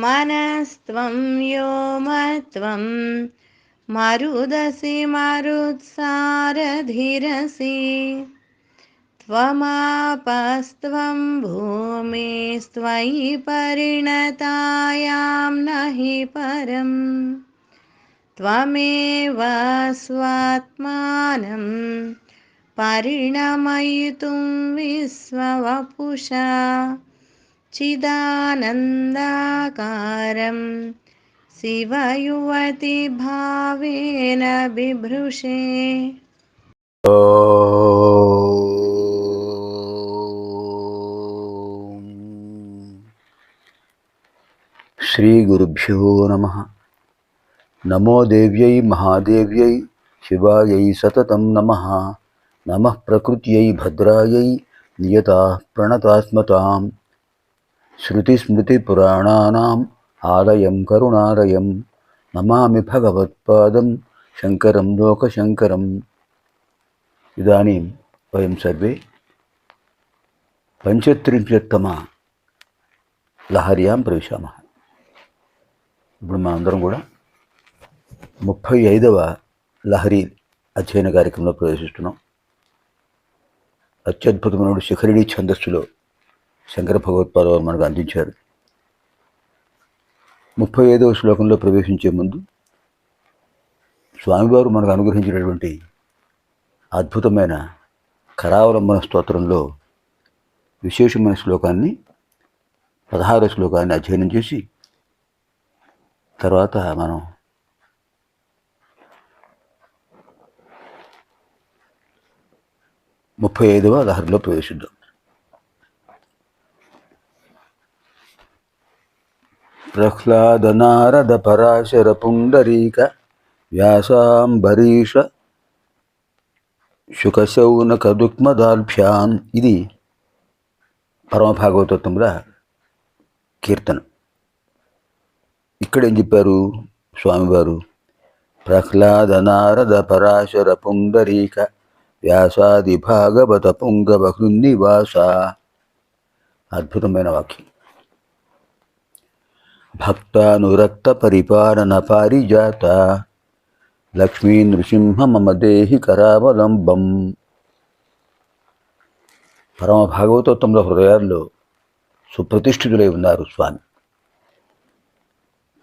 मनस्त्वं व्योमत्वं। मरुदसि मरुत्सारधिरसि। त्वमापस्त्वं भूमिस्त्वयि परिणतायां न हि परम्। त्वमेव स्वात्मानं परिणमयितुं विश्ववपुषा चिदानन्दाकारं शिवयुवतिभावेन बिभृषे श्रीगुरुभ्यो नमः। नमो देव्यै महादेव्यै शिवायै सततं नमः। नमः प्रकृत्यै भद्रायै नियता प्रणतात्मताम्। శృతిస్మృతిపురాణానాం ఆలయం కరుణాలయం నమామి భగవత్పాదం శంకరం లోకశంకరం ఇదానీం వయం సర్వే పంచత్రింశత్తమ లహర్యాం ప్రవిశామः ఇప్పుడు మనం అందరం కూడా ముప్పై ఐదవ లహరి అధ్యయన కార్యక్రమంలో ప్రవేశిస్తున్నాం. అత్యద్భుతమైన శిఖరిణి ఛందస్సులో శంకర భగవత్పాదవారు మనకు అందించారు. ముప్పై ఐదవ శ్లోకంలో ప్రవేశించే ముందు స్వామివారు మనకు అనుగ్రహించినటువంటి అద్భుతమైన కరావలంబన స్తోత్రంలో విశేషమైన శ్లోకాన్ని పదహారు శ్లోకాన్ని అధ్యయనం చేసి తర్వాత మనం ముప్పై ఐదవ లహరిలో ప్రవేశిద్దాం. ప్రహ్లాద నారద పరాశర పుండరీక వ్యాసాంబరీష శుకశౌనక దుక్మదాల్భ్యాం ఇది పరమ కీర్తన. ఇక్కడ ఏం చెప్పారు స్వామివారు? ప్రహ్లాద నారద పరాశర పుండరీక వ్యాసాది భాగవత పుంగవ హృన్నివాస అద్భుతమైన వాక్యం. భక్తానురక్త పరిపాలన పారిజాత లక్ష్మీ నృసింహ మమ దేహి కరావలంబం పరమ భాగవతోత్తంలో హృదయాల్లో సుప్రతిష్ఠితులై ఉన్నారు స్వామి.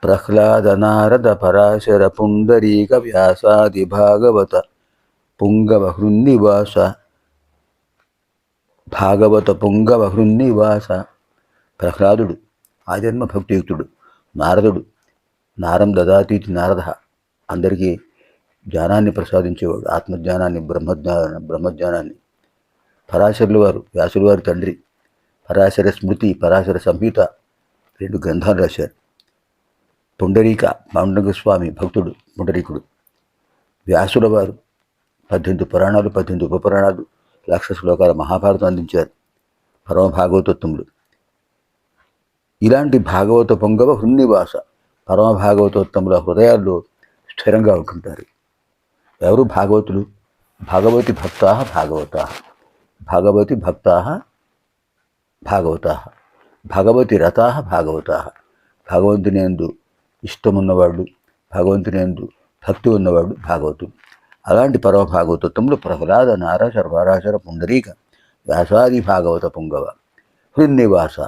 ప్రహ్లాద నారద పరాశర పుండరీక వ్యాసాది భాగవత పుంగవ హృన్నివాస భాగవత పుంగవ హృన్నివాస ప్రహ్లాదుడు ఆజన్మ భక్తియుక్తుడు నారదుడు. నారం దదాతీతి నారద. అందరికీ జ్ఞానాన్ని ప్రసాదించేవాడు. ఆత్మజ్ఞానాన్ని బ్రహ్మజ్ఞాన బ్రహ్మజ్ఞానాన్ని. పరాశరులు వారు వ్యాసుల వారి తండ్రి. పరాశర స్మృతి పరాశర సంహిత రెండు గ్రంథాలు రాశారు. పుండరీక పాండురంగ స్వామి భక్తుడు పుండరీకుడు. వ్యాసుల వారు పద్దెనిమిది పురాణాలు పద్దెనిమిది ఉపపురాణాలు లక్ష శ్లోకాల మహాభారతం అందించారు. పరమ భాగవతత్వములు ఇలాంటి భాగవత పొంగవ హృన్నివాస పరమ భాగవతోత్తముల హృదయాల్లో స్థిరంగా ఉంటుంటారు. ఎవరు భాగవతులు? భగవతి భక్తా భాగవత భగవతి భక్తా భాగవత భగవతి రథా భాగవత. భగవంతుని ఎందు ఇష్టమున్నవాళ్ళు భగవంతుని ఎందు భక్తి ఉన్నవాడు భాగవతుడు అలాంటి పరమ భాగవతత్వంలో ప్రహ్లాద నారాశర పరాశర పుండరీక వ్యాసాది భాగవత పుంగవ. హృన్నివాస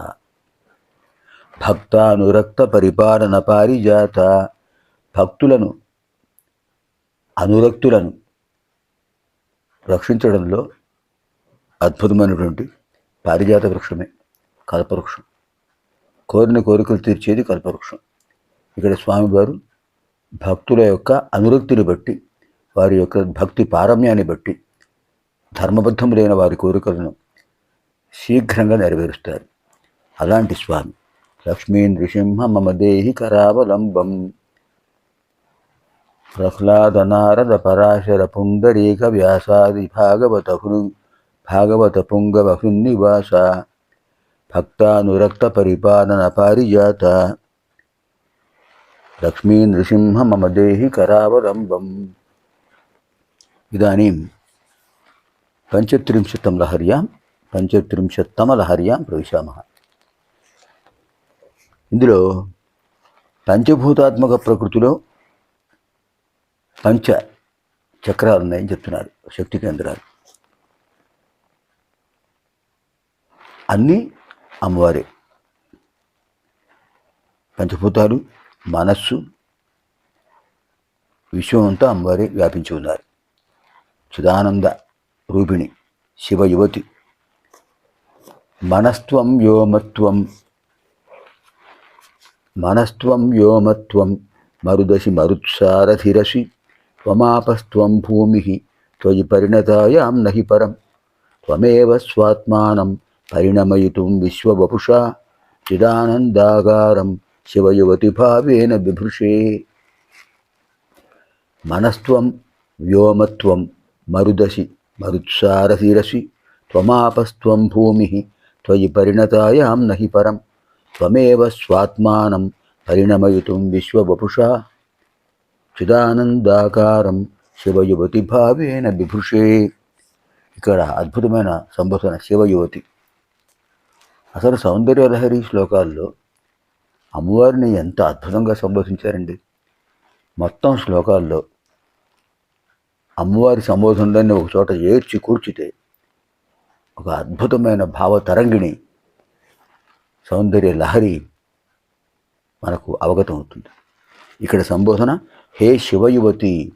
భక్తానురక్త పరిపాలన పారిజాత భక్తులను అనురక్తులను రక్షించడంలో అద్భుతమైనటువంటి పారిజాత వృక్షమే కల్పవృక్షం. కోరిన కోరికలు తీర్చేది కల్పవృక్షం. ఇక్కడ స్వామివారు భక్తుల యొక్క అనురక్తిని బట్టి వారి యొక్క భక్తి పారమ్యాన్ని బట్టి ధర్మబద్ధములైన వారి కోరికలను శీఘ్రంగా నెరవేరుస్తారు. అలాంటి స్వామి లక్ష్మీ నృసింహ మమ దేహి కరావలంబం ప్రహ్లాదనారద పరాశర పుండరీక వ్యాసాది భాగవత భాగవత పుంగవ హృన్నివాస భక్తానురక్త పరిపాలన పారిజాత లక్ష్మీ నృసింహ మమ దేహి కరావలంబం ఇదానీం పంచత్రింశతం లహర్యాం పంచత్రింశత్తమ ప్రవిశామः ఇందులో పంచభూతాత్మక ప్రకృతిలో పంచ చక్రాలు ఉన్నాయని చెప్తున్నారు శక్తి కేంద్రాలు. అన్నీ అమ్మవారే. పంచభూతాలు మనస్సు విశ్వం అంతా అమ్మవారే వ్యాపించి ఉన్నారు. చిదానంద రూపిణి శివ యువతి. మనస్త్వం వ్యోమత్వం మనస్త్వం వ్యోమత్వం మరుదశి మరుత్సారథిరసి త్వమాపస్త్వం భూమి త్వయి పరిణతాయాం నహి పరం. త్వమేవ స్వాత్మానం పరిణమయితుం విశ్వవపుషా చిదానందాగారం శివయువతి భావేన బిభృషే మనస్త్వం వ్యోమత్వం మరుదశి మరుత్సారశిరసి త్వమాపస్త్వం భూమి త్వయి పరిణతాయాం నహి పరం. త్వమేవ స్వాత్మానం పరిణమయుతం విశ్వవపుష చిదానందాకారం శివయువతి భావేన బిభుషే ఇక్కడ అద్భుతమైన సంబోధన శివయువతి. అసలు సౌందర్యలహరి శ్లోకాల్లో అమ్మవారిని ఎంత అద్భుతంగా సంబోధించారండి. మొత్తం శ్లోకాల్లో అమ్మవారి సంబోధనలన్నీ ఒక చోట ఏడ్చి కూర్చితే ఒక అద్భుతమైన భావతరంగిణి సౌందర్య లహరి మనకు అవగతం అవుతుంది. ఇక్కడ సంబోధన హే శివయువతి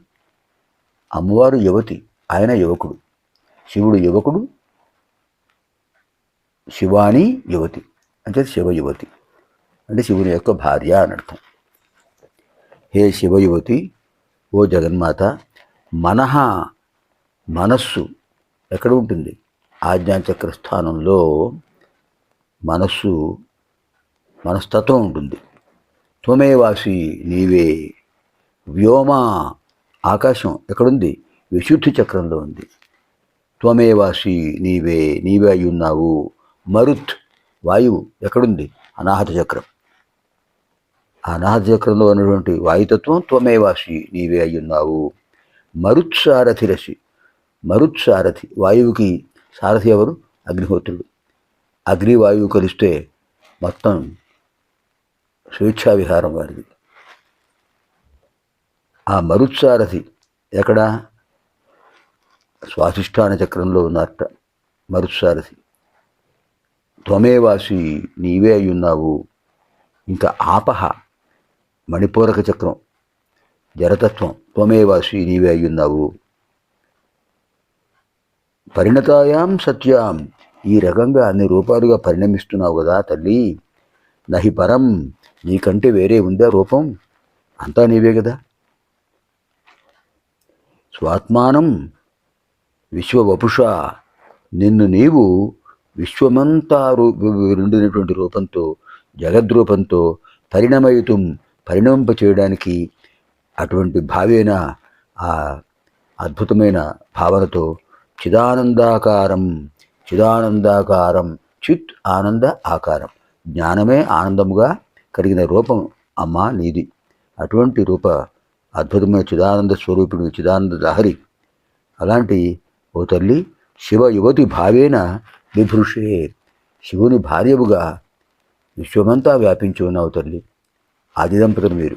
అమ్మవారు యువతి ఆయన యువకుడు. శివుడు యువకుడు శివాని యువతి అంటే శివయువతి అంటే శివుని యొక్క భార్య అని అర్థం. హే శివయువతి ఓ జగన్మాత మనహ మనస్సు ఎక్కడ ఉంటుంది? ఆజ్ఞాచక్ర స్థానంలో మనస్సు మనస్తత్వం ఉంటుంది. త్వమేవాసి నీవే. వ్యోమ ఆకాశం ఎక్కడుంది? విశుద్ధి చక్రంలో ఉంది. త్వమేవాసి నీవే నీవే అయి ఉన్నావు. మరుత్ వాయువు ఎక్కడుంది? అనాహత చక్రం. ఆ అనాహత చక్రంలో ఉన్నటువంటి వాయుతత్వం త్వమేవాసి నీవే అయి ఉన్నావు. మరుత్సారథిరసి మరుత్సారథి వాయువుకి సారథి ఎవరు? అగ్నిహోత్రుడు. అగ్నివాయువు కలిస్తే మొత్తం స్వేచ్ఛా విహారం వారిది. ఆ మరుత్సారథి ఎక్కడ? స్వాధిష్టాన చక్రంలో ఉన్నట్ట మరుత్సారథి. త్వమేవాసి నీవే అయ్యున్నావు. ఇంకా ఆపహ మణిపూరక చక్రం. జరతత్వం త్వమేవాసి నీవే అయ్యున్నావు. పరిణతాయాం సత్యాం ఈ రకంగా అన్ని రూపాలుగా పరిణమిస్తున్నావు కదా తల్లి. నహి పరం నీకంటే వేరే ఉందా రూపం? అంతా నీవే కదా. స్వాత్మానం విశ్వవపుష నిన్ను నీవు విశ్వమంతా రూ నిండినటువంటి రూపంతో జగద్రూపంతో పరిణమయుతం పరిణమింప చేయడానికి అటువంటి భావేన ఆ అద్భుతమైన భావనతో చిదానందాకారం చిదానందాకారం చిత్ ఆనంద ఆకారం. జ్ఞానమే ఆనందముగా కలిగిన రూపం అమ్మ నీది. అటువంటి రూప అద్భుతమైన చిదానంద స్వరూపుడు చిదానంద లహరి. అలాంటి ఓ తల్లి శివ యువతి భావేన విభృషే. శివుని భార్యవుగా విశ్వమంతా వ్యాపించి ఉన్నావు తల్లి. ఆది దంపతులు మీరు.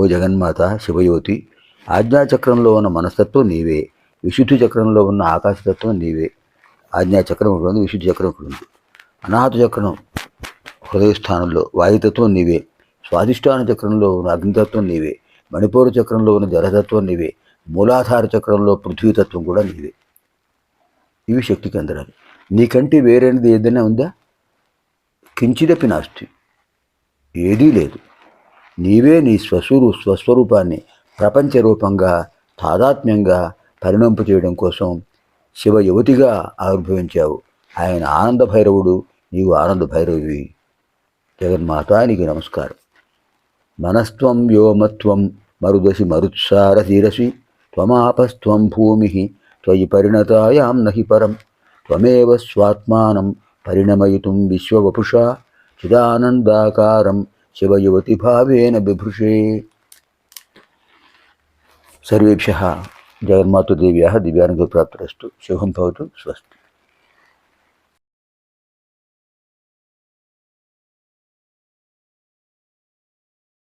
ఓ జగన్మాత శివయువతి ఆజ్ఞాచక్రంలో ఉన్న మనస్తత్వం నీవే. విశుద్ధి చక్రంలో ఉన్న ఆకాశతత్వం నీవే. ఆజ్ఞా చక్రం ఒకటి ఉంది విశుద్ధి చక్రం ఒకటి ఉంది. అనాహత చక్రం హృదయస్థానంలో వాయుతత్వం నీవే. స్వాధిష్టాన చక్రంలో ఉన్న అగ్నితత్వం నీవే. మణిపూర చక్రంలో ఉన్న జలతత్వం నీవే. మూలాధార చక్రంలో పృథ్వీతత్వం కూడా నీవే. ఇవి శక్తి కేంద్రాలు. నీకంటే వేరేది ఏదైనా ఉందా? కించిదపి నాస్తి. ఏదీ లేదు. నీవే నీ స్వస్వరూ స్వస్వరూపాన్ని ప్రపంచ రూపంగా తాదాత్మ్యంగా పరిణంపు చేయడం కోసం శివ యువతిగా ఆవిర్భవించావు. ఆయన ఆనంద భైరవుడు నీవు ఆనంద భైరవి. జగన్మాత నీకు నమస్కారం. మనస్త్వం వ్యోమత్వం మరుదశి మరుత్సార శిరసి త్వమాపస్త్వం భూమి త్వయి పరిణతాయాం నహి పరం. త్వమేవ స్వాత్మానం పరిణమయితుం విశ్వవపుష చిదానందాకారం శివయువతి భావేన బిభృషే. సర్వేభ్య. జగన్మాతృదేవ్యా దివ్యానుగ్రహప్రాప్తిరస్తు శుభం భవతు స్వస్తి.